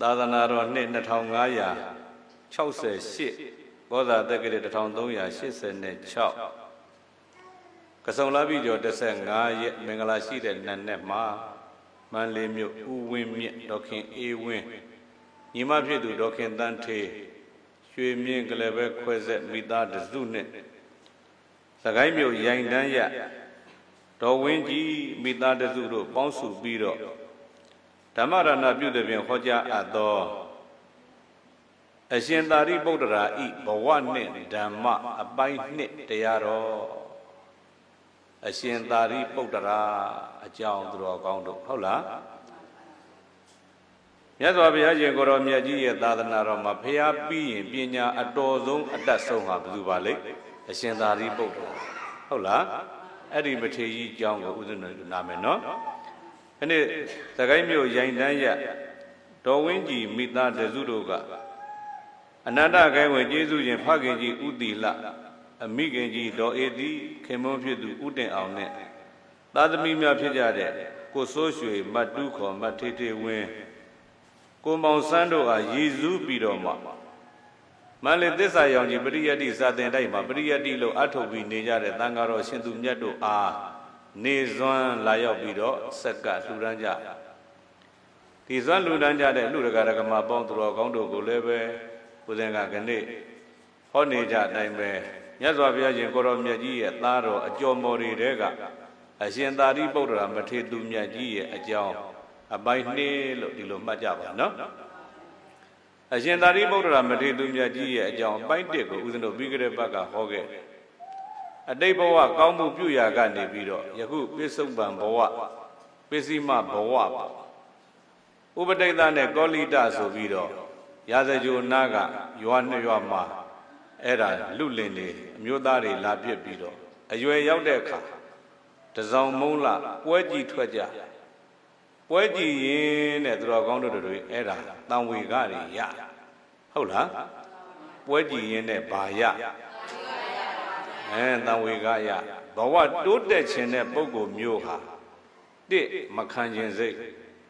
သာသနာတော်နှစ်2568ဘောဇာတက္ကရာ1386ကဆုံလာပြီကျော်15ရက်မင်္ဂလာရှိတဲ့နတ်နဲ့မှာမန္တလေးမြို့ဦးဝင်းမြင့်ဒေါခင်အေးဝင်းညီမဖြစ်သူဒေါခင်တန်းထေးရွှေမြင့်ကလေးပဲခွဲဆက်မိသားတစုနဲ့စကိုင်းမြို့ရိုင်တန်းရဒေါ်ဝင်းကြီးမိသားတစုတို့ပေါင်းစုပြီးတော့ ဓမ္မရဏပြုတဲ့ပြင်ဟောကြားအပ်သောအရှင်သာရိပုတ္တရာဤဘဝနှင့်ဓမ္မအပိုင်းနှစ်တရားတော်အရှင်သာရိပုတ္တရာအကြောင်းသူတော်ကောင်းတို့ဟုတ်လားမြတ်စွာဘုရားရှင်ကိုရောမြတ်ကြီးရဲ့သာသနာတော်မှာဖျားပြီးရင်ပညာအတော်ဆုံးအတတ်ဆုံးဟာဘယ်သူပါလဲအရှင်သာရိပုတ္တရာဟုတ်လားအဲ့ဒီမထေရကြီးအကြောင်းကိုဥစဉ်တို့နာမယ်နော် ခဏသခိုင်းမြို့ရိုင်တန်းရဒေါ်ဝင်းကြီးမိသားတစုတို့ကအနန္တခိုင်းဝင်ကျေးဇူးရှင်ဖခင်ကြီးဥတီလအမိခင်ကြီးဒေါ်အေတီခင်မွန်းဖြစ်သူဥတင်အောင်နဲ့သာသမီများဖြစ်ကြတဲ့ကိုစိုးရွှေမတ်တူးခေါ်မတ်ထေထေဝင်းကိုမောင်စန်းတို့အားရည်စူးပြီးတော့မှမန္တလေးသစ္စာရောင်ကြီးပရိယတ္တိစာသင်တိုက်မှာပရိယတ္တိလို့အထုတ်ပြီးနေကြတဲ့တန်ဃာတော်ရှင်သူမြတ်တို့အား နေစွမ်းလာရောက်ပြီးတော့ဆက်ကလှူဒန်းကြဒီစွမ်းလှူဒန်းကြတဲ့လူရကရကမပေါင်းသူတော်ကောင်းတို့ကိုလည်းပဲဦးဇင်ကကနေ့ဟောနေကြအတိုင်းပဲမြတ်စွာဘုရားရှင်ကိုရောမြတ်ကြီးရဲ့သားတော်အကျော်မော်တွေတဲကအရှင်သာရိပုတ္တရာမထေရသူမြတ်ကြီးရဲ့အကြောင်းအပိုင်းနှစ်လို့ဒီလိုမှတ်ကြပါနော်အရှင်သာရိပုတ္တရာမထေရသူမြတ်ကြီးရဲ့အကြောင်းအပိုင်းတစ်ကိုဦးဇင်းတို့ပြီးကြတဲ့ဘက်ကဟောခဲ့တယ် အတိတ်ဘဝကောင်းမှုပြုရာကနေပြီးတော့ယခုပိစုံပံဘဝပစ္စည်းမဘဝပေါ့ဥပတိတ်နဲ့ကောလိတဆိုပြီးတော့ရာဇဂျိုနာကရွာနှစ်ရွာမှာအဲ့ဒါလူလင်တွေအမျိုးသားတွေလာပြစ်ပြီးတော့အရွယ်ရောက်တဲ့အခါတစောင်းမုံလာပွဲကြည့်ထွက်ကြပွဲကြည့်ရင်တဲ့သူတော်ကောင်းတို့တွေအဲ့ဒါတန်ဝေကတွေရဟုတ်လားပွဲကြည့်ရင်နဲ့ဘာရ အဲတန်ဝေကရဘဝတိုးတက်ခြင်းတဲ့ပုဂ္ဂိုလ်မျိုးဟာတစ်မခံခြင်းစိတ်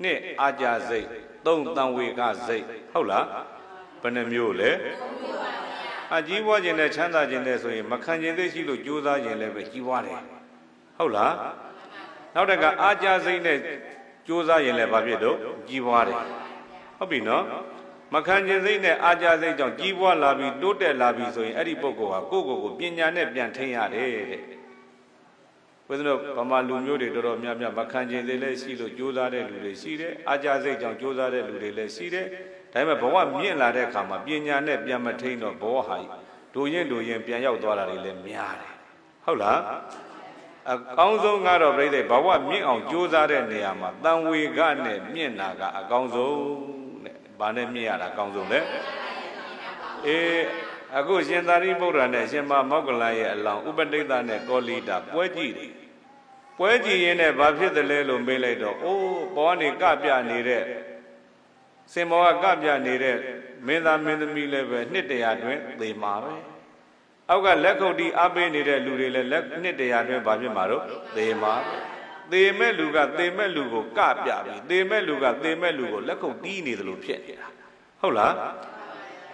နှစ်အာကြစိတ်သုံးတန်ဝေကစိတ်ဟုတ်လားဘယ်နှမျိုးလဲအကြီးပွားခြင်းနဲ့ချမ်းသာခြင်းနဲ့ဆိုရင်မခံခြင်းသိရှိလို့ကြိုးစားခြင်းလည်းပဲကြီးပွားတယ်ဟုတ်လားနောက်တကအာကြစိတ်နဲ့ကြိုးစားရင်လည်းဘာဖြစ်တော့ကြီးပွားတယ်ဟုတ်ပြီနော်မ ခံခြင်းစိတ်နဲ့အာကြစိတ်ကြောင့်ကြီးပွားလာပြီးတိုးတက်လာပြီးဆိုရင်အဲ့ဒီပုဂ္ဂိုလ်ဟာကိုယ့်ကိုယ်ကိုပညာနဲ့ပြန်ထိန်းရတယ်တဲ့ဘုရားတို့ဗမာလူမျိုးတွေတော်တော်များများမခံခြင်းစိတ်လည်းရှိလို့ကြိုးစားတဲ့လူတွေရှိတယ်အာကြစိတ်ကြောင့်ကြိုးစားတဲ့လူတွေလည်းရှိတယ်ဒါပေမဲ့ဘဝမြင့်လာတဲ့အခါမှာပညာနဲ့ပြန်မထိန်းတော့ဘဝဟာဒိုရင်ဒိုရင်ပြန်ရောက်သွားတာတွေလည်းများတယ်ဟုတ်လားအကောင်းဆုံးကတော့ပြိဿဘဝမြင့်အောင်ကြိုးစားတဲ့နေရာမှာတန်ဝေကနဲ့မြင့်တာကအကောင်းဆုံးတဲ့ ဘာနဲ့မြင့်ရတာအကောင်းဆုံးလဲအေးအခုရှင်သာရိပုတ္တရာနဲ့ရှင်မမောက္ကလရဲ့အလောင်းဥပတိတ်နဲ့ကောလိတာပွဲကြည့်တယ်ပွဲကြည့်ရင်းနဲ့ဘာဖြစ်တယ်လဲလို့မေးလိုက်တော့အိုးဘောကနေကပြနေတဲ့စင်မောကကပြနေတဲ့မင်းသားမင်းသမီးလည်းပဲနှစ်တရာတွင်သေမှာပဲအောက်ကလက်ခုပ်တီးအားပေးနေတဲ့လူတွေလည်းလက်နှစ်တရာတွင်ဘာဖြစ်မှာတော့သေမှာ သေမဲ့လူကသေမဲ့လူကိုကပြပြီသေမဲ့လူကသေမဲ့လူကိုလက်ခုပ်တီးနေသလိုဖြစ်နေတာဟုတ်လား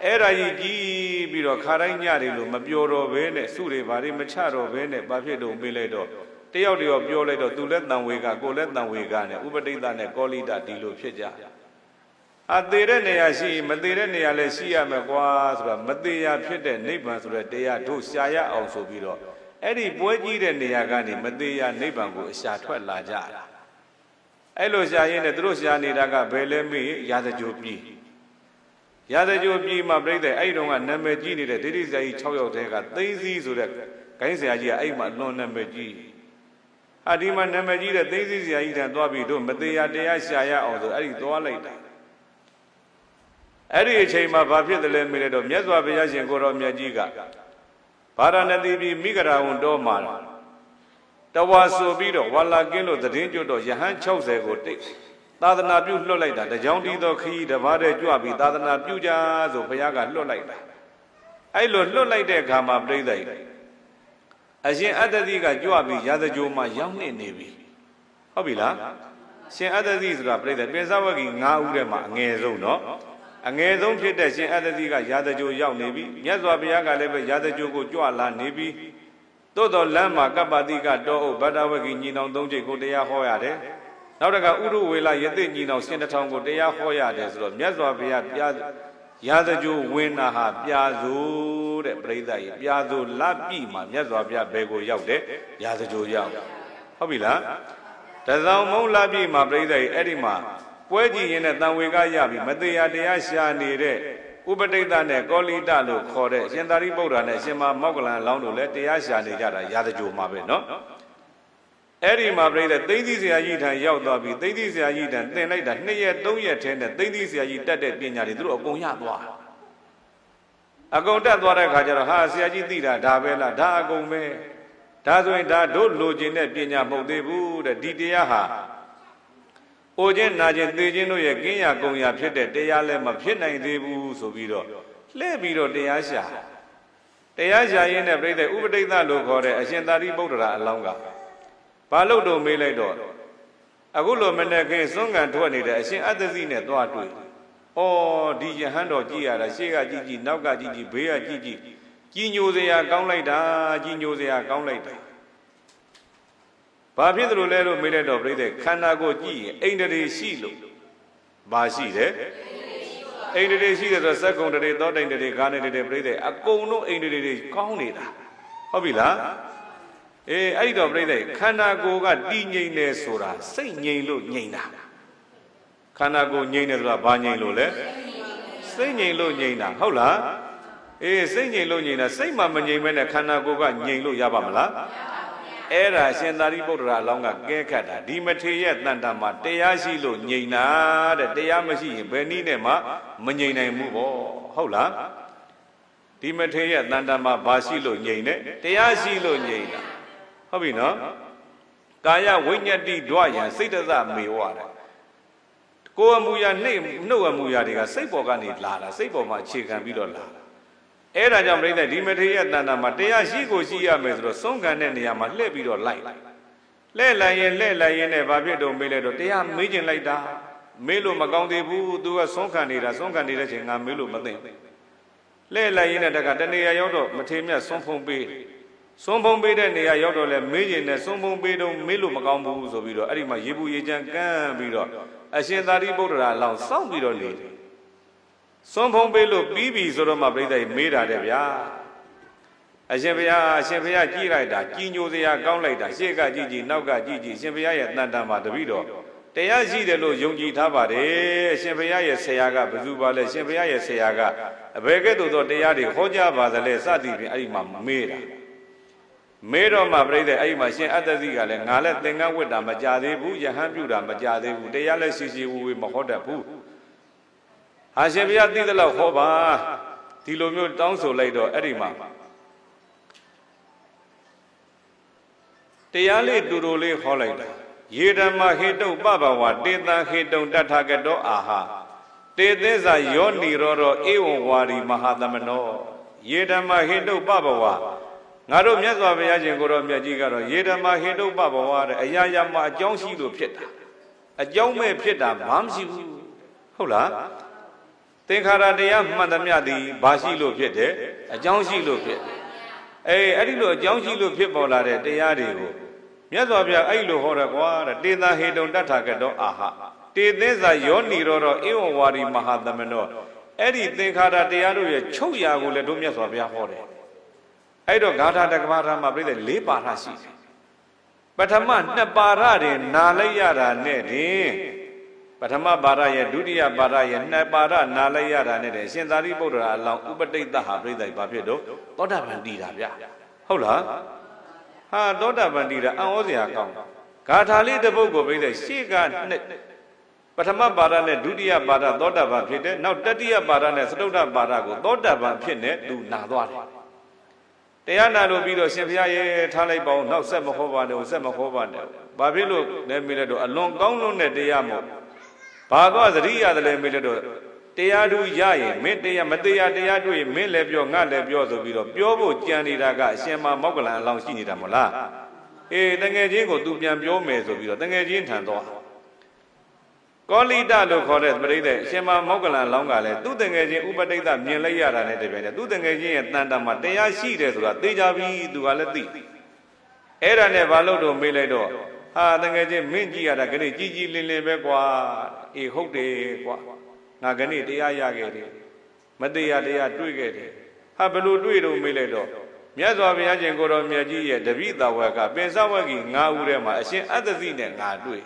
အဲ့ဒါကြီးကြီးပြီးတော့ခါတိုင်းညတွေလို့မပြောတော့ဘဲနဲ့စုတွေဘာတွေမချတော့ဘဲနဲ့ဘာဖြစ်တော့မေးလိုက်တော့တယောက်တယောက်ပြောလိုက်တော့သူလည်းတန်ဝေကကိုလည်းတန်ဝေကနဲ့ဥပတိတ်နဲ့ကောလိတဒီလိုဖြစ်ကြအသေးတဲ့နေရာရှိမသေးတဲ့နေရာလည်းရှိရမယ်ကွာဆိုတော့မသေးရဖြစ်တဲ့နိဗ္ဗာန်ဆိုတဲ့တရားတို့ရှာရအောင်ဆိုပြီးတော့ အဲ့ဒီပွဲကြီးတဲ့နေရာကနေမသေးရနိဗ္ဗာန်ကိုအရှာထွက်လာကြတာအဲ့လိုရှာရင်းနဲ့သူတို့ရှာနေတာကဘယ်လဲမေးရာဇကြိုပြည်ရာဇကြိုပြည်မှာပြိတဲ့အဲ့ဒီတော့ကနာမည်ကြီးနေတဲ့ဒိဋ္ဌိဆရာကြီး6ယောက်တည်းကသိသိဆိုတဲ့ဂိုင်းဆရာကြီးကအဲ့မှာလွန်နာမည်ကြီးအဒီမှာနာမည်ကြီးတဲ့သိသိဆရာကြီးတန်သွားပြီးတို့မသေးရတရားရှာရအောင်ဆိုအဲ့ဒီသွားလိုက်တာအဲ့ဒီအချိန်မှာဘာဖြစ်တယ်လဲမေးလိုက်တော့မြတ်စွာဘုရားရှင်ကိုရောမြတ်ကြီးက ဗာရာဏသီပြည်မိဂရာဝန်တော်မှာတဝါဆိုပြီးတော့ဝါလာကင်းလို့သတင်းကျွတ်တော့ယဟန်60ကိုတိတ်သာသနာပြုလွတ်လိုက်တာတကြောင်တီးသောခရီးတစ်ပါးတည်းကြွပြီးသာသနာပြုကြဆိုဘုရားကလွတ်လိုက်တာအဲ့လိုလွတ်လိုက်တဲ့အခါမှာပြိဿိအရှင်အတ္တတိကကြွပြီးရာဇကြိုမှာရောက်နေနေပြီဟုတ်ပြီလား ရှင်အတ္တတိဆိုတာပြိဿပင်စဝဂီ9ဦးထဲမှာအငယ်ဆုံးเนาะ အငယ်ဆုံးဖြစ်တဲ့ရှင်အတ္တတိကရာဇကြိုရောက်နေပြီမြတ်စွာဘုရားကလည်းပဲရာဇကြိုကိုကြွလာနေပြီသို့တော်လမ်းမှာကပ္ပတိကတောအုပ်ဗတ္တဝဂီညီနောင်သုံးချိန်ကိုတရားဟောရတယ်နောက်တကဥရုဝေလယသိညီနောင်ရှင်တစ်ထောင်ကိုတရားဟောရတယ်ဆိုတော့မြတ်စွာဘုရားပြရာဇကြိုဝင်တာဟာပြာစိုးတဲ့ပြိဿကြီးပြာစိုးလပြီမှာမြတ်စွာဘုရားဘယ်ကိုရောက်တယ်ရာဇကြိုရောက်ဟုတ်ပြီလားတဇောင်မုံလာပြီမှာပြိဿကြီးအဲ့ဒီမှာ ပွဲကြည့်ရင်နဲ့တန်ဝေကရပြီမတရားတရားရှာနေတဲ့ဥပတိတ်တနဲ့ကောလိတလို့ခေါ်တဲ့ရှင်သာရိပုတ္တရာနဲ့ရှင်မမောက္ကလန်လောင်းတို့လည်းတရားရှာနေကြတာရာဇကြိုမှာပဲနော်အဲ့ဒီမှာပြိတဲ့သိသိဆရာကြီးထံရောက်သွားပြီသိသိဆရာကြီးထံသင်လိုက်တာနှစ်ရက်သုံးရက်ထဲနဲ့သိသိဆရာကြီးတတ်တဲ့ပညာတွေသူတို့အကုန်ရသွားအကုန်တက်သွားတဲ့ခါကျတော့ဟာဆရာကြီးသိတာဒါပဲလားဒါအကုန်ပဲဒါဆိုရင်ဒါတို့လိုချင်တဲ့ပညာမဟုတ်သေးဘူးတဲ့ဒီတရားဟာ အိုခြင်းနာခြင်းသိခြင်းတို့ရဲ့ကင်းရာကုံရာဖြစ်တဲ့တရားလည်းမဖြစ်နိုင်သေးဘူးဆိုပြီးတော့လှည့်ပြီးတော့တရားရှာတရားရှာရင်းနဲ့ပြိဿဥပဒိသလို့ခေါ်တဲ့အရှင်သာရိပုတ္တရာအလောင်းကဘာလို့တော့မေးလိုက်တော့အခုလိုမနေ့ကစွန့်ကန်ထွက်နေတဲ့အရှင်အတ္တစီနဲ့သွားတွေ့ဩဒီယဟန်တော်ကြည်ရတာရှေ့ကကြည်ကြည်နောက်ကကြည်ကြည်ဘေးကကြည်ကြည်ကြီးညိုစရာကောင်းလိုက်တာကြီးညိုစရာကောင်းလိုက်တာ ဘာဖြစ်သလိုလဲလို့မေးလိုက်တော့ပြိဿခန္ဓာကိုယ်ကြည့်ရင်အိန္ဒြေရှိလို့ဘာရှိတယ်အိန္ဒြေရှိတယ်ဆိုတော့စက္ကုံတရေသောတိန်တရေကာနေတရေပြိဿအကုန်လုံးအိန္ဒြေတွေကောင်းနေတာဟုတ်ပြီလားအေးအဲ့ဒီတော့ပြိဿခန္ဓာကိုယ်ကတည်ငြိမ်နေဆိုတာစိတ်ငြိမ်လို့ငြိမ်တာခန္ဓာကိုယ်ငြိမ်နေဆိုတာဘာငြိမ်လို့လဲစိတ်ငြိမ်လို့ငြိမ်တာဟုတ်လားအေးစိတ်ငြိမ်လို့ငြိမ်တာစိတ်မှမငြိမ်မဲနဲ့ခန္ဓာကိုယ်ကငြိမ်လို့ရပါမလား အဲ့ဒါရှင်သာရိပုတ္တရာအလောင်းကကဲခတ်တာဒီမထေရရဲ့တန်တာမှာတရားရှိလို့ငြိမ်တာတဲ့တရားမရှိရင်ဘယ်နည်းနဲ့မှမငြိမ်နိုင်ဘူးပေါ့ဟုတ်လားဒီမထေရရဲ့တန်တာမှာဘာရှိလို့ငြိမ်တယ်တရားရှိလို့ငြိမ်တာဟုတ်ပြီနော်ကာယဝိညာတိဓွာယံစိတ်တသမေဝတဲ့ကိုယ်အမူအရာနှိမ့်နှုတ်အမူအရာတွေကစိတ်ပေါ်ကနေလာတာစိတ်ပေါ်မှာအခြေခံပြီးတော့လာတာ အဲ့ဒါကြောင့်ပြိဿဒီမထေရတဏ္ဍာမှာတရားရှိကိုရှိရမယ်ဆိုတော့ဆုံးခံတဲ့နေရာမှာလှည့်ပြီးတော့လိုက်လှည့်လိုက်ရင်လှည့်လိုက်ရင်လည်းဘာဖြစ်တော့မေးလိုက်တော့တရားမေးကျင်လိုက်တာမေးလို့မကောင်းသေးဘူးသူကဆုံးခံနေတာဆုံးခံနေတဲ့ချိန်ငါမေးလို့မသိဘူးလှည့်လိုက်ရင်လည်းတကတနေရာရောက်တော့မထေမြတ်ဆုံးဖုံးပေးဆုံးဖုံးပေးတဲ့နေရာရောက်တော့လဲမေးကျင်နဲ့ဆုံးဖုံးပေးတော့မေးလို့မကောင်းဘူးဆိုပြီးတော့အဲ့ဒီမှာရေဘူးရေချမ်းကန်းပြီးတော့အရှင်သာရိပုတ္တရာအလောင်းစောင့်ပြီးတော့နေတယ် စွန့်ဖုံးပေးလို့ပြီးပြီဆိုတော့မှပြိဿကြီးမေးတာတဲ့ဗျာအရှင်ဘုရားအရှင်ဘုရားကြည်လိုက်တာကြီးညိုစရာကောင်းလိုက်တာရှေ့ကကြည်ကြည်နောက်ကကြည်ကြည်အရှင်ဘုရားရဲ့တန်တန်မှာတပည့်တော်တရားရှိတယ်လို့ယုံကြည်ထားပါတယ်အရှင်ဘုရားရဲ့ဆရာကဘယ်သူပါလဲရှင်ဘုရားရဲ့ဆရာကအဘယ်ကဲ့သို့သောတရားတွေဟောကြားပါသလဲစသည်ဖြင့်အဲ့ဒီမှာမေးတာမေးတော့မှပြိဿအဲ့ဒီမှာရှင်အတ္တသိကလည်းငါလည်းသင်္ကန်းဝတ်တာမကြသေးဘူးယဟန်ပြုတာမကြသေးဘူးတရားလည်းရှိရှိဝူဝေမဟောတတ်ဘူး ဟာရှင်ဘုရားသိသလောက်ဟောပါဒီလိုမျိုးတောင်းဆိုလိုက်တော့အဲ့ဒီမှာတရားလေးတူတူလေးဟောလိုက်တာယေဓမ္မဟေတုပပဝတေတံဟေတုံတထကတောအာဟာတေသစ္စာယောနိရောဓဧဝံဝါရီမဟာသမနောယေဓမ္မဟေတုပပဝငါတို့မြတ်စွာဘုရားရှင်ကိုတော်မြတ်ကြီးကတော့ယေဓမ္မဟေတုပပဝတဲ့အရာရာမှာအကြောင်းရှိလို့ဖြစ်တာအကြောင်းမဲ့ဖြစ်တာဘာမှမရှိဘူးဟုတ်လား သင်္ခါရတရားမှန်သမျှသည်ဘာရှိလို့ဖြစ်တယ်အကြောင်းရှိလို့ဖြစ်တယ်အေးအဲ့ဒီလိုအကြောင်းရှိလို့ဖြစ်ပေါ်လာတဲ့တရားတွေကိုမြတ်စွာဘုရားအဲ့ဒီလိုဟောတယ်ကွာတဲ့တေသာဟေတုံတထကတောအာဟတေသစ္စာယောနိရောဓဧဝံဝါရီမဟာသမနောအဲ့ဒီသင်္ခါရတရားတို့ရဲ့ချုပ်ရာကိုလည်းတို့မြတ်စွာဘုရားဟောတယ်အဲ့တော့ဂါထာတက္ကမထာမှာပြည့်တဲ့၄ပါဠိရှိတယ်ပထမနှစ်ပါဠိတွေနာလိုက်ရတာနဲ့တင် ပထမပါရရဲ့ဒုတိယပါရရဲ့နှစ်ပါရနာလိုက်ရတာနဲ့တည်းရှင်သာရိပုတ္တရာအလောင်းဥပတိတ်တဟာပြိဿိဘာဖြစ်တော့သောတာပန်တည်တာဗျဟုတ်လားဟာသောတာပန်တည်တာအံ့ဩစရာကောင်းဂါထာလေးတစ်ပုဒ်ကိုပြိဿရှေ့ကနှစ်ပထမပါရနဲ့ဒုတိယပါရသောတာပန်ဖြစ်တယ်နောက်တတိယပါရနဲ့သတုတ္တပါရကိုသောတာပန်ဖြစ်နေသူနာသွားတယ်တရားနာလို့ပြီးတော့ရှင်ဘုရားရဲ့ထားလိုက်ပါဦးနောက်ဆက်မဟောပါနဲ့ဆက်မဟောပါနဲ့ဘာဖြစ်လို့လဲမေးလိုက်တော့အလွန်ကောင်းလွန်းတဲ့တရားမို့ ဘာတော့သတိရတယ်လဲမေးလို့တော့တရားသူရရင်မင်းတရားမတရားတရားတွေ့ရင်မင်းလည်းပြောငါလည်းပြောဆိုပြီးတော့ပြောဖို့ကြံနေတာကအရှင်မမောက္ကလန်အလောင်းရှိနေတာမဟုတ်လားအေးတငယ်ချင်းကို तू ပြန်ပြောမယ်ဆိုပြီးတော့တငယ်ချင်းထံတော့ကောလိတလို့ခေါ်တဲ့ပရိသေအရှင်မမောက္ကလန်လောင်းကလည်းသူ့တငယ်ချင်းဥပတိတ်တမြင်လိုက်ရတာနဲ့တပြိုင်တည်းသူ့တငယ်ချင်းရဲ့တန်တမှာတရားရှိတယ်ဆိုတာသိကြပြီသူကလည်းသိအဲ့ဒါနဲ့ဘာလို့တော့မေးလိုက်တော့ ဟာတငယ်ချင်းမင်းကြည့်ရတာခဏကြီးကြီးလင်းလင်းပဲကွာအေးဟုတ်တယ်ကွာငါခဏတရားရခဲ့တယ်မတရားတရားတွေ့ခဲ့တယ်ဟာဘလို့တွေ့တော့မေးလိုက်တော့မြတ်စွာဘုရားရှင်ကိုတော်မြတ်ကြီးရဲ့တပိတဝကပင်စဝကီ၅ဦးထဲမှာအရှင်အတ္တသိနဲ့ငါတွေ့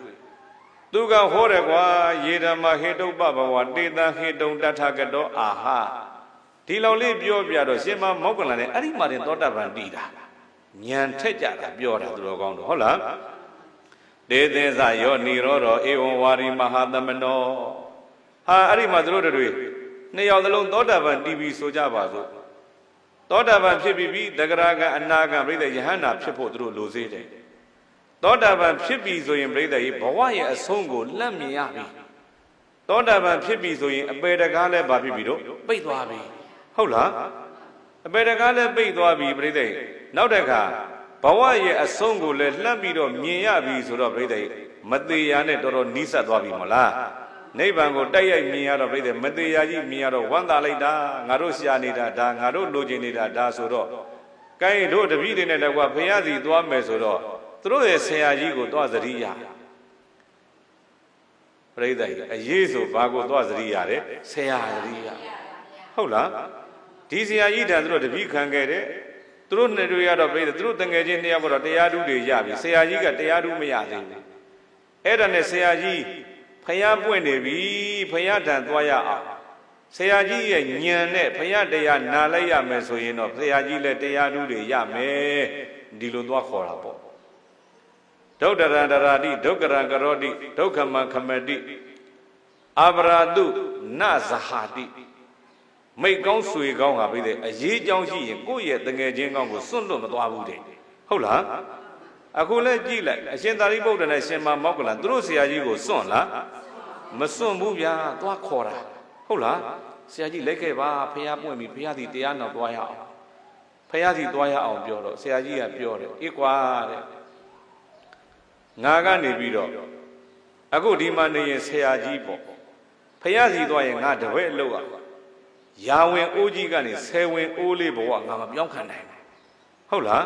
သူကဟောတယ်ကွာယေဓမ္မဟေတုပ္ပဘဝတေတံဟေတုံတထကတောအာဟဒီလောက်လေးပြောပြတော့ရှင်မမောက္ကလန်နဲ့အဲ့ဒီမှာတင်သောတာပန်တည်တာညံထက်ကြတာပြောတာသူတော်ကောင်းတော့ဟုတ်လား တေသင်္စယောနိရောဓဧဝံဝါရီမဟာသမနောဟာအဲ့ဒီမှာသူတို့တွေနှစ်ယောက်သလုံးသောတာပန်တည်ပြီဆိုကြပါစို့သောတာပန်ဖြစ်ပြီးပြီတဂရကအနာကပြိတ္တယဟန္တာဖြစ်ဖို့သူတို့လိုသေးတယ်သောတာပန်ဖြစ်ပြီဆိုရင်ပြိဿကြီးဘဝရဲ့အဆုံးကိုလန့်မြင်ရပြီသောတာပန်ဖြစ်ပြီဆိုရင်အပေတကားလည်းဘာဖြစ်ပြီတော့ပိတ်သွားပြီဟုတ်လားအပေတကားလည်းပိတ်သွားပြီပြိဿကြီးနောက်တစ်ခါ ဘဝရဲ့အဆုံးကိုလည်းလှမ်းပြီးတော့မြင်ရပြီဆိုတော့ပြိဿကြီးမသေးရနဲ့တော်တော်နီးစပ်သွားပြီမလားနိဗ္ဗာန်ကိုတိုက်ရိုက်မြင်ရတော့ပြိဿမသေးရကြီးမြင်ရတော့ဝမ်းသာလိုက်တာငါတို့ရှာနေတာဒါငါတို့လိုချင်နေတာဒါဆိုတော့ကိုင်းတို့တပည့်တွေနဲ့တကွာဘုရားစီသွားမယ်ဆိုတော့သူတို့ရဲ့ဆရာကြီးကိုသွားသတိရပြိဿကြီးအရေးဆိုဘာကိုသွားသတိရတယ်ဆရာသတိရဟုတ်လားဒီဆရာကြီးတန်သူတို့တပည့်ခံခဲ့တယ် သူတို့နှစ်တွေရတော့ပြိဿသူတို့တငယ်ချင်းနှစ်ယောက်ကတော့တရားဓုတွေရပြီဆရာကြီးကတရားဓုမရသေးဘူးအဲ့ဒါနဲ့ဆရာကြီးဖျားပွင့်နေပြီဖျားတန်သွားရအောင်ဆရာကြီးရဲ့ညံနဲ့ဖရာတရားနာလိုက်ရမယ်ဆိုရင်တော့ဆရာကြီးလည်းတရားဓုတွေရမယ်ဒီလိုသွားခေါ်တာပေါ့ဒုဒ္ဒရန္တရာတိဒုက္ကရံကရောတိဒုက္ခမံခမတိအာဗရာတုနဇဟာတိ မိတ်ကောင်းဆွေကောင်းဟာပြီးတဲ့အရေးကြောင်းရှိရင်ကိုယ့်ရဲ့တငယ်ချင်းကောင်းကိုစွန့်လွတ်မသွားဘူးတဲ့ဟုတ်လားအခုလည်းကြည့်လိုက်အရှင်သာရိပုတ္တရာနဲ့ရှင်မမောက္ကလန်သူတို့ဆရာကြီးကိုစွန့်လားမစွန့်ဘူးဗျာသွားခေါ်တာဟုတ်လားဆရာကြီးလိုက်ခဲ့ပါဖះပွင့်ပြီဖះစီတရားနောက်သွားရအောင်ဖះစီသွားရအောင်ပြောတော့ဆရာကြီးကပြောတယ်အေးကွာတဲ့ငါကနေပြီးတော့အခုဒီမှာနေရင်ဆရာကြီးပေါ့ဖះစီသွားရင်ငါတပည့်အလုပ်อ่ะ ရာဝင်အိုးကြီးကနေဆယ်ဝင်အိုးလေးဘဝငါမပြောင်းခံနိုင်ဘူးဟုတ်လား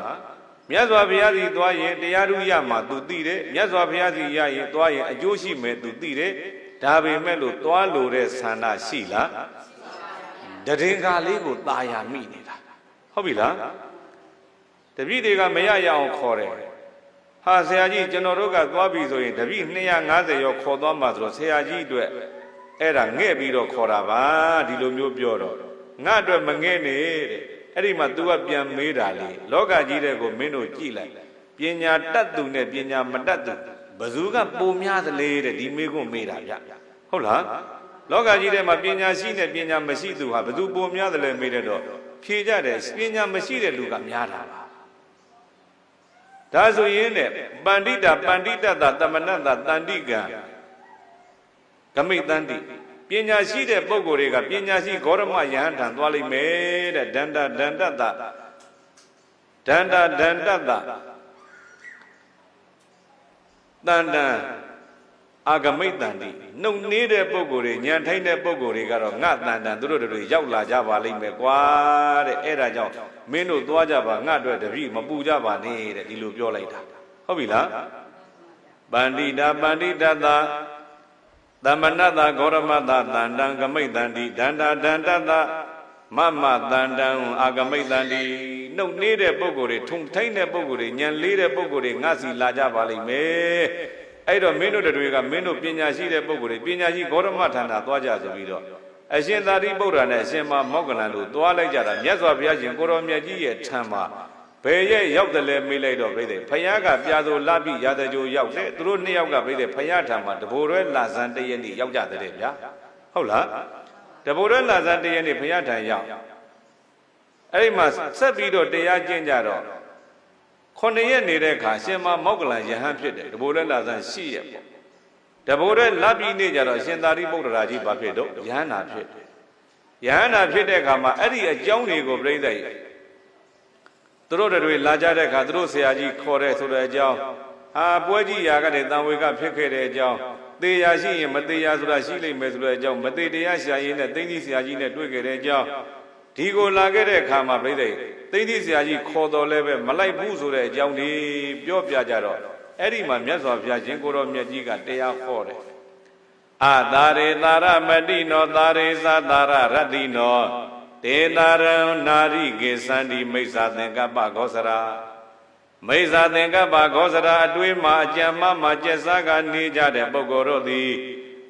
မြတ်စွာဘုရားစီသွားရင်တရားဓုရမှာ तू သိတယ်မြတ်စွာဘုရားစီရရင်သွားရင်အကျိုးရှိမယ် तू သိတယ်ဒါပေမဲ့လို့သွားလို့တဲ့ဆန္ဒရှိလားတရင်္ဂါလေးကိုตาရမိနေတာဟုတ်ပြီလားတပည့်တွေကမရရအောင်ခေါ်တယ်ဟာဆရာကြီးကျွန်တော်တို့ကသွားပြီဆိုရင်တပည့်250ရောခေါ်သွားမှာဆိုတော့ဆရာကြီးအတွက် အဲ့ဒါငဲ့ပြီးတော့ခေါ်တာပါဒီလိုမျိုးပြောတော့ငါအတွက်မငဲ့နေတဲ့အဲ့ဒီမှာ तू ကပြန်မေးတာလေလောကကြီးတဲ့ကိုမင်းတို့ကြည့်လိုက်ပညာတတ်သူနဲ့ပညာမတတ်သူဘယ်သူကပိုများသလဲတဲ့ဒီမေးခွန်းမေးတာဗျဟုတ်လားလောကကြီးထဲမှာပညာရှိနဲ့ပညာမရှိသူဟာဘယ်သူပိုများသလဲမေးတဲ့တော့ဖြေကြတယ်ပညာမရှိတဲ့လူကများတာပါဒါဆိုရင်တဲ့ပန္တိတာပန္တိတတတမနတတန္တိကံ ဂမိတ်တန္တိပညာရှိတဲ့ပုဂ္ဂိုလ်တွေကပညာရှိဂေါရမယဟန်ထံသွားလိမ့်မယ်တဲ့ဒန္တဒန္တတဒန္တဒန္တတတန်တန်အာဂမိတ်တန်တိနှုတ်နေတဲ့ပုံကိုယ်တွေညံထိုင်းတဲ့ပုံကိုယ်တွေကတော့ငါတန်တန်သူတို့တွေရောက်လာကြပါလိမ့်မယ်ကွာတဲ့အဲ့ဒါကြောင့်မင်းတို့သွားကြပါငါအတွက်တပည့်မပူကြပါနဲ့တဲ့ဒီလိုပြောလိုက်တာဟုတ်ပြီလားပန္တိတာပန္တိတတ သမဏတဂေါရမတတန္တံဂမိတ်တန်တိဒန္တာဒန္တတမမတန္တံအာဂမိတ်တန်တိနှုတ်နေတဲ့ပုံကိုယ်တွေထုံထိုင်းတဲ့ပုံကိုယ်တွေညံလေးတဲ့ပုံကိုယ်တွေငါစီလာကြပါလိမ့်မယ်အဲ့တော့မင်းတို့တွေကမင်းတို့ပညာရှိတဲ့ပုဂ္ဂိုလ်တွေပညာရှိဂေါရမဌာနသွားကြဆိုပြီးတော့အရှင်သာရိပုတ္တရာနဲ့အရှင်မမောက္ကလန်တို့သွားလိုက်ကြတာမြတ်စွာဘုရားရှင်ကိုရောမြတ်ကြီးရဲ့ထံမှာ ဘယ်ရဲ့ရောက်တယ်လဲမေးလိုက်တော့ပြိတဲ့ဖယားကပြာသိုလပြီးရာဇကြိုရောက်တယ်သူတို့နှစ်ယောက်ကပြိတဲ့ဖယားထံမှာတဘိုလ်ရဲလာဇန်တရက်နေ့ရောက်ကြတဲ့ဗျာဟုတ်လားတဘိုလ်ရဲလာဇန်တရက်နေ့ဖယားထံရောက်အဲ့ဒီမှာဆက်ပြီးတော့တရားကျင့်ကြတော့ခုနှစ်ရက်နေတဲ့အခါရှင်မမောက္ကလန်ယဟန်ဖြစ်တယ်တဘိုလ်ရဲလာဇန်ရှိရပေါ့တဘိုလ်ရဲလပြီးနေကြတော့ရှင်သာရိပုတ္တရာကြီးဘာဖြစ်တော့ယဟန္တာဖြစ်တယ်ယဟန္တာဖြစ်တဲ့အခါမှာအဲ့ဒီအကြောင်းတွေကိုပြိဿ သူတို့တွေလာကြတဲ့အခါသူတို့ဆရာကြီးခေါ်တဲ့ဆိုတဲ့အကြောင်းအာပွဲကြီးရာကတည်းတန်ဝေကဖြစ်ခဲ့တဲ့အကြောင်းသေရရှိရင်မသေရဆိုတာရှိလိမ့်မယ်ဆိုတဲ့အကြောင်းမသေတရားရှာရင်နဲ့သိသိဆရာကြီးနဲ့တွေ့ခဲ့တဲ့အကြောင်းဒီကိုလာခဲ့တဲ့အခါမှာပြိဿသိသိဆရာကြီးခေါ်တော်လဲပဲမလိုက်ဘူးဆိုတဲ့အကြောင်းဒီပြောပြကြတော့အဲ့ဒီမှာမြတ်စွာဘုရားရှင်ကိုရောမြတ်ကြီးကတရားဟောတယ်အာသာရေသာရမတိနောသာရေသာသာရရတ္တိနော တေတာရံနာရိကေသန္တိမိစ္ဆာသင်္ကပ္ပဂောစရာမိစ္ဆာသင်္ကပ္ပဂောစရာအတွေးမှာအကြံမမှာကျက်စားကနေကြတဲ့ပုဂ္ဂိုလ်တို့သည်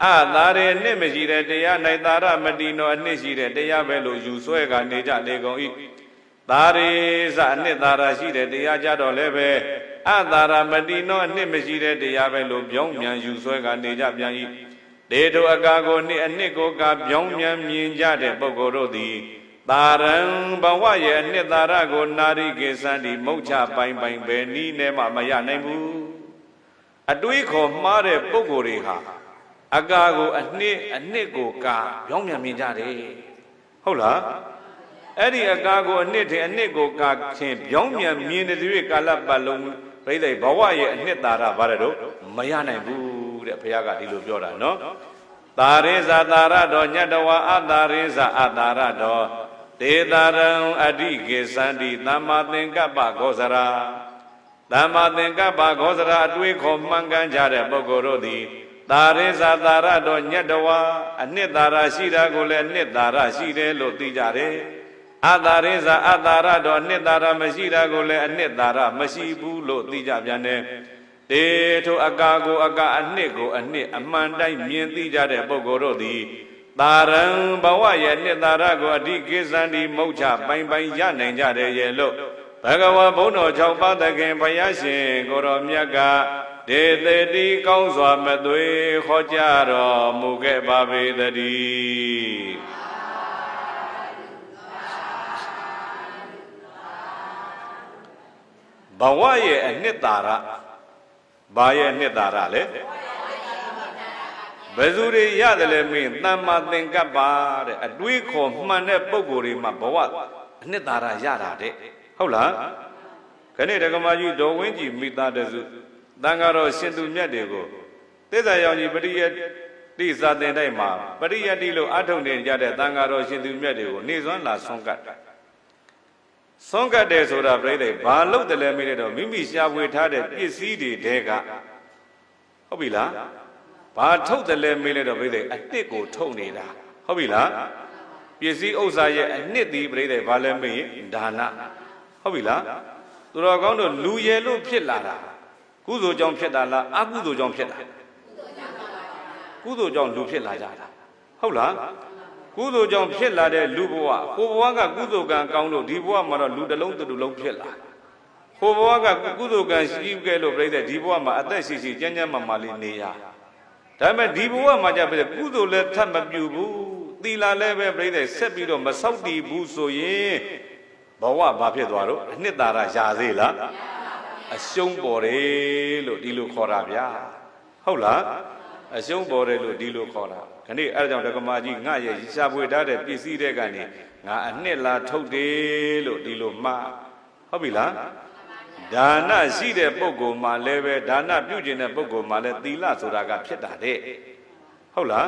အသာရေနှစ်မရှိတဲ့တရား၌သာရမတိနောအနှစ်ရှိတဲ့တရားပဲလို့ယူဆွဲကနေကြလေကုန်၏သာရေစအနှစ်သာရရှိတဲ့တရားကြတော့လည်းပဲအသာရမတိနောအနှစ်မရှိတဲ့တရားပဲလို့ပြောင်းမြန်ယူဆွဲကနေကြပြန်၏တေတုအကာကိုနှစ်အနှစ်ကိုကပြောင်းမြန်မြင်ကြတဲ့ပုဂ္ဂိုလ်တို့သည် တာရံဘဝရဲ့အနှစ်သာရကိုနာရိကေသန္တိမုတ်ချပိုင်ပိုင်ပဲနီးနဲ့မှမရနိုင်ဘူးအတွေးခေါ်မှားတဲ့ပုံကိုယ်တွေဟာအကာကိုအနှစ်အနှစ်ကိုကာပြောင်းပြန်မြင်ကြတယ်ဟုတ်လားအဲ့ဒီအကာကိုအနှစ်ထင်အနှစ်ကိုကာခင်ပြောင်းပြန်မြင်တဲ့တွေ့ကာလပတ်လုံးပြိဿဘဝရဲ့အနှစ်သာရပါတယ်တော့မရနိုင်ဘူးတဲ့ဘုရားကဒီလိုပြောတာနော်သာရိဇာသာရတော်ညတဝါအသာရိဇာအသာရတော် ဒေတာရံအဓိကေသန္တိသမ္မာသင်္ကပ္ပဂောစရာသမ္မာသင်္ကပ္ပဂောစရာအတွေ့ခေါ်မှန်ကန်ကြတဲ့ပုဂ္ဂိုလ်တို့သည်သာရိဇာသာရတော်ညတဝါအနှစ်သာရရှိတာကိုလည်းအနှစ်သာရရှိတယ်လို့သိကြတယ်အသာရိဇာအသာရတော်အနှစ်သာရမရှိတာကိုလည်းအနှစ်သာရမရှိဘူးလို့သိကြပြန်တယ်တေထိုအကာကိုအကာအနှစ်ကိုအနှစ်အမှန်တိုင်းမြင်သိကြတဲ့ပုဂ္ဂိုလ်တို့သည် တာရံဘဝရဲ့နှစ်သာရကိုအဓိကိသန္တိမုတ်ချပိုင်ပိုင်ရနိုင်ကြတယ်ရဲ့လို့ဘဂဝါဘုန်းတော်၆ပါးသခင်ဘုရားရှင်ကိုရောမြတ်ကဒေသေတိကောင်းစွာမသွေဟောကြားတော်မူခဲ့ပါပေတည်းဘဝရဲ့အနှစ်သာရဘာရဲ့နှစ်သာရလဲဘ ယ်သူတွေရတယ်လဲမင်းတမ္မာသင်္ကပ္ပတဲ့အတွေးခေါ်မှန်တဲ့ပုံကိုယ်တွေမှာဘဝအနှစ်သာရရတာတဲ့ဟုတ်လားခဏဒကမာကြီးဒေါ်ဝင်းကြီးမိသားတစုတန်ဃာတော်ရှင်သူမြတ်တွေကိုသစ္စာရောင်ကြီးပရိယတိစာတင်တိုက်မှာပရိယတိလို့အထုတ်နေကြတဲ့တန်ဃာတော်ရှင်သူမြတ်တွေကိုနေစွမ်းလာဆွန့်ကတ်တာဆွန့်ကတ်တယ်ဆိုတာပြိဿဘာလို့တလဲမေးတဲ့တော့မိမိရှားပွေထားတဲ့ပစ္စည်းတွေတဲကဟုတ်ပြီလား ဘာထုတ်တယ်လဲမေးလိုက်တော့ပြိဿအနှစ်ကိုထုတ်နေတာဟုတ်ပြီလားပစ္စည်းဥစ္စာရဲ့အနှစ်ဒီပြိဿဘာလဲမေးရင်ဒါနဟုတ်ပြီလားသူတော်ကောင်းတို့လူရယ်လို့ဖြစ်လာတာကုသိုလ်ကြောင့်ဖြစ်တာလားအကုသိုလ်ကြောင့်ဖြစ်တာကုသိုလ်ကြောင့်လူဖြစ်လာကြတာဟုတ်လားကုသိုလ်ကြောင့်ဖြစ်လာတဲ့လူဘဝဟိုဘဝကကုသိုလ်ကံကောင်းလို့ဒီဘဝမှာတော့လူတစ်လုံးတစ်လုံးဖြစ်လာဟိုဘဝကကုသိုလ်ကံရှိခဲ့လို့ပြိတဲ့ဒီဘဝမှာအသက်ရှိရှိကျန်းကျန်းမာမာလေးနေရ ဒါပေမဲ့ဒီဘဝမှာကြပြတဲ့ကုသိုလ်လည်းထပ်မပြုဘူးသီလလည်းပဲပြိတဲ့ဆက်ပြီးတော့မဆောက်တည်ဘူးဆိုရင်ဘဝဘာဖြစ်သွားတော့အနှစ်သာရရာသေးလားအရှုံးပေါ်တယ်လို့ဒီလိုခေါ်တာဗျာဟုတ်လားအရှုံးပေါ်တယ်လို့ဒီလိုခေါ်တာခဏအဲ့ဒါကြောင့်ဒကမာကြီးငါရဲ့ရှားပွေထားတဲ့ပစ္စည်းတဲ့ကနေငါအနှစ်လာထုတ်တယ်လို့ဒီလိုမှားဟုတ်ပြီလား ဒါနရှိတဲ့ပုဂ္ဂိုလ်မှာလည်းပဲဒါနပြုကျင်တဲ့ပုဂ္ဂိုလ်မှာလည်းသီလဆိုတာကဖြစ်တာတဲ့ဟုတ်လား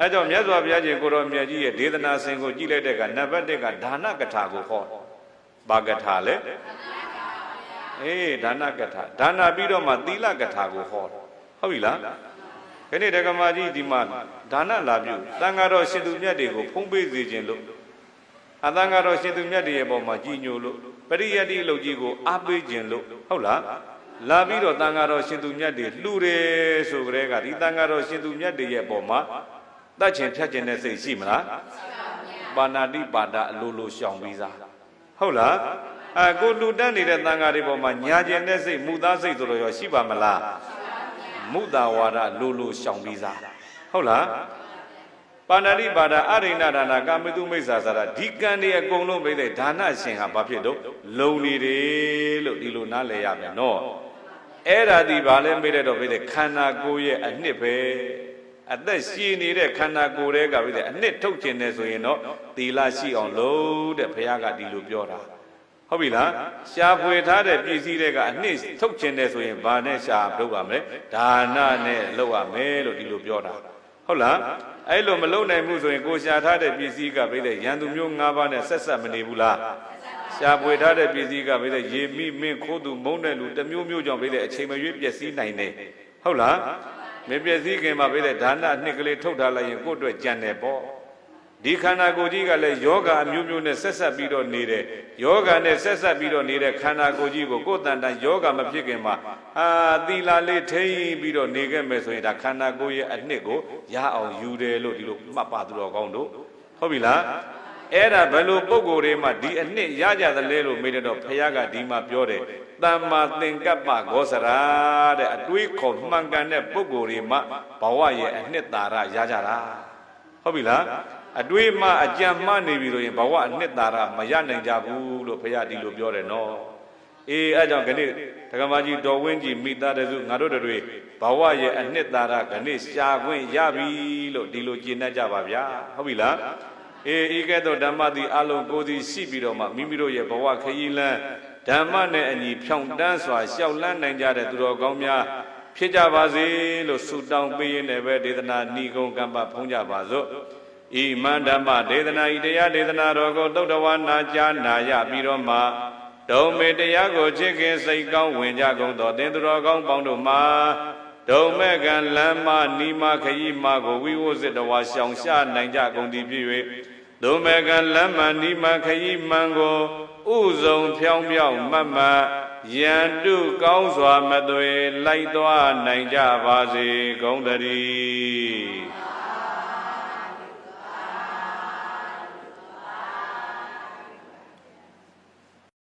အဲကြောင့်မြတ်စွာဘုရားရှင်ကိုရောမြတ်ကြီးရဲ့ဒေသနာစဉ်ကိုကြည့်လိုက်တဲ့ကနံပါတ်1ကဒါနကထာကိုဟောဘာကထာလဲအေးဒါနကထာဒါနပြီးတော့မှသီလကထာကိုဟောဟုတ်ပြီလားခဏတက္ကမကြီးဒီမှာဒါနလာပြုတန်ဃာတော်ရှင်သူမြတ်တွေကိုဖုံးပေးစေခြင်းလို့အတန်ဃာတော်ရှင်သူမြတ်တွေရဲ့ပေါ်မှာကြီးညိုလို့ ပရိယတ္တိအလုပ်ကြီးကိုအားပေးခြင်းလို့ဟုတ်လားလာပြီးတော့တန်ဃာတော်ရှင်သူမြတ်တွေလှူတယ်ဆိုကြတဲ့ကဒီတန်ဃာတော်ရှင်သူမြတ်တွေရဲ့ပေါ်မှာတတ်ချင်ဖြတ်ချင်တဲ့စိတ်ရှိမလားပါဏာတိပါဒအလိုလိုရှောင်ပြီးသားဟုတ်လားအဲကိုလူတန်းနေတဲ့တန်ဃာတွေပေါ်မှာညာကျင်တဲ့စိတ်မူသားစိတ်ဆိုတော့ရောရှိပါမလားမုဒ္ဒဝါဒလိုလိုရှောင်ပြီးသားဟုတ်လား ပါဏာတိပါဒအရိဏဒါနာကာမတုမိစ္ဆာစာရဒီကံတွေအကုန်လုံးပဲတဲ့ဒါနရှင်ဟာဘာဖြစ်တော့လုံနေတယ်လို့ဒီလိုနားလည်ရမယ်နော်အဲ့ဒါဒီဘာလဲမေးတဲ့တော့ပဲတဲ့ခန္ဓာကိုယ်ရဲ့အနှစ်ပဲအသက်ရှင်နေတဲ့ခန္ဓာကိုယ်တွေကပဲတဲ့အနှစ်ထုတ်ခြင်းနဲ့ဆိုရင်တော့သီလရှိအောင်လုပ်တဲ့ဘုရားကဒီလိုပြောတာဟုတ်ပြီလားရှားဖွေထားတဲ့ပစ္စည်းတွေကအနှစ်ထုတ်ခြင်းတယ်ဆိုရင်ဘာနဲ့ရှားလုပ်ရမလဲဒါနနဲ့လုပ်ရမယ်လို့ဒီလိုပြောတာ ဟုတ်လားအဲ့လိုမလုပ်နိုင်ဘူးဆိုရင်ကိုရှားထားတဲ့ပစ္စည်းကပြိတဲ့ရန်သူမျိုး၅ပါးနဲ့ဆက်ဆက်မနေဘူးလားရှားပွေထားတဲ့ပစ္စည်းကပြိတဲ့ရေမိမင်းခိုးသူမုန်းတဲ့လူတစ်မျိုးမျိုးကြောင့်ပြိတဲ့အချိန်မရွေးပျက်စီးနိုင်တယ်ဟုတ်လားမပျက်စီးခင်မှာပြိတဲ့ဒါနအနှစ်ကလေးထုတ်ထားလိုက်ရင်ကိုယ့်အတွက်ကြံတယ်ပေါ့ ဒီခန္ဓာကိုယ်ကြီးကလည်းယောဂအမျိုးမျိုးနဲ့ဆက်ဆက်ပြီးတော့နေတယ်ယောဂနဲ့ဆက်ဆက်ပြီးတော့နေတဲ့ခန္ဓာကိုယ်ကြီးကိုကိုယ်တန်တန်ယောဂမဖြစ်ခင်မှာအာသီလာလေးထိန်းပြီးတော့နေခဲ့မယ်ဆိုရင်ဒါခန္ဓာကိုယ်ရဲ့အနှစ်ကိုရအောင်ယူတယ်လို့ဒီလိုမှတ်ပါသူတော်ကောင်းတို့ဟုတ်ပြီလားအဲ့ဒါဘယ်လိုပုံကိုယ်တွေမှဒီအနှစ်ရကြသလဲလို့မေးတော့ဘုရားကဒီမှာပြောတယ်တမ္မာသင်္ကပ္ပဂောစရာတဲ့အတွေးခေါ်မှန်ကန်တဲ့ပုံကိုယ်တွေမှဘဝရဲ့အနှစ်သာရရကြတာဟုတ်ပြီလား အတွေးမှအကြံမှနေပြီဆိုရင်ဘဝအနှစ်သာရမရနိုင်ကြဘူးလို့ဘုရားဒီလိုပြောတယ်နော်အေးအဲကြောင့်ခဏဒကမကြီးတော်ဝင်းကြီးမိသားစုငါတို့တွေဘဝရဲ့အနှစ်သာရခဏရှာခွင့်ရပြီလို့ဒီလိုကျင့်တတ်ကြပါဗျာဟုတ်ပြီလားအေးဤကဲ့သို့ဓမ္မသည်အလုံးကိုယ်စီရှိပြီးတော့မှမိမိတို့ရဲ့ဘဝခရီးလန်းဓမ္မနဲ့အညီဖြောင့်တန်းစွာရှောက်လန်းနိုင်ကြတဲ့သူတော်ကောင်းများဖြစ်ကြပါစေလို့ဆုတောင်းပေးရင်းနဲ့ပဲဒေသနာဏီကုံကမ္ပဖုံးကြပါစို့ ဤမန္ဓမ္မဒေသနာဤတရားဒေသနာတော်ကိုသုတ္တဝါနာကြားနာရပြီးတော့မှဒုံမေတရားကိုချစ်ခင်စိတ်ကောင်းဝင်ကြကုန်သောသင်သူတော်ကောင်းပေါင်းတို့မှာဒုံမဲ့ကံလမ်းမနီမခရီးမကိုဝိဝုစစ်တော်ဝါရှောင်ရှားနိုင်ကြကုန်သည်ဖြစ်၍ဒုံမဲ့ကံလမ်းမနီမခရီးမှန်ကိုဥဆုံးဖြောင်းဖြောင်းမတ်မတ်ယန္တုကောင်းစွာမသွေလိုက်သွားနိုင်ကြပါစေကုန်တည်း